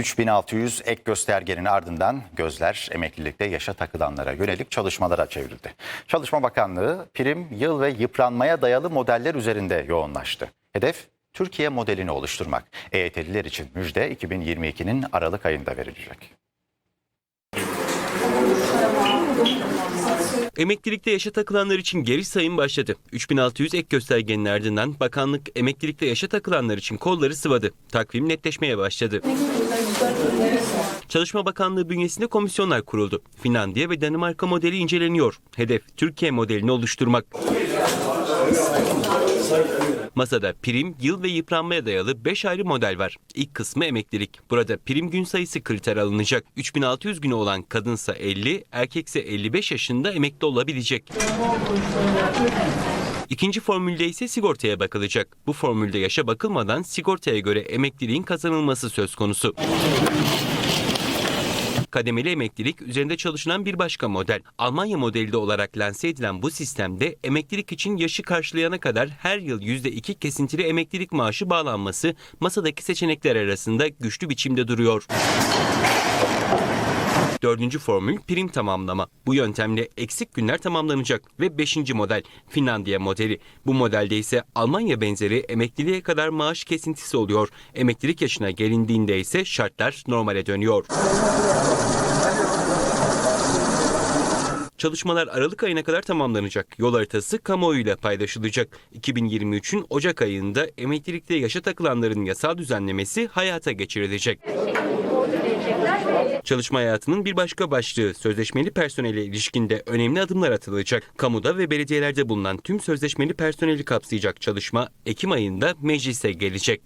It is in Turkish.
3600 ek göstergenin ardından gözler emeklilikte yaşa takılanlara yönelik çalışmalara çevrildi. Çalışma Bakanlığı prim, yıl ve yıpranmaya dayalı modeller üzerinde yoğunlaştı. Hedef Türkiye modelini oluşturmak. EYT'liler için müjde 2022'nin Aralık ayında verilecek. Emeklilikte yaşa takılanlar için geri sayım başladı. 3600 ek göstergenin ardından bakanlık emeklilikte yaşa takılanlar için kolları sıvadı. Takvim netleşmeye başladı. Çalışma Bakanlığı bünyesinde komisyonlar kuruldu. Finlandiya ve Danimarka modeli inceleniyor. Hedef Türkiye modelini oluşturmak. Masada prim, yıl ve yıpranmaya dayalı 5 ayrı model var. İlk kısmı emeklilik. Burada prim gün sayısı kriter alınacak. 3600 günü olan kadınsa 50, erkekse 55 yaşında emekli olabilecek. İkinci formülde ise sigortaya bakılacak. Bu formülde yaşa bakılmadan sigortaya göre emekliliğin kazanılması söz konusu. Kademeli emeklilik üzerinde çalışılan bir başka model. Almanya modeli de olarak lanse edilen bu sistemde emeklilik için yaşı karşılayana kadar her yıl %2 kesintili emeklilik maaşı bağlanması masadaki seçenekler arasında güçlü biçimde duruyor. Dördüncü formül prim tamamlama. Bu yöntemle eksik günler tamamlanacak ve beşinci model Finlandiya modeli. Bu modelde ise Almanya benzeri emekliliğe kadar maaş kesintisi oluyor. Emeklilik yaşına gelindiğinde ise şartlar normale dönüyor. Çalışmalar Aralık ayına kadar tamamlanacak. Yol haritası kamuoyuyla paylaşılacak. 2023'ün Ocak ayında emeklilikte yaşa takılanların yasal düzenlemesi hayata geçirilecek. Çalışma hayatının bir başka başlığı sözleşmeli personele ilişkinde önemli adımlar atılacak. Kamuda ve belediyelerde bulunan tüm sözleşmeli personeli kapsayacak çalışma Ekim ayında meclise gelecek.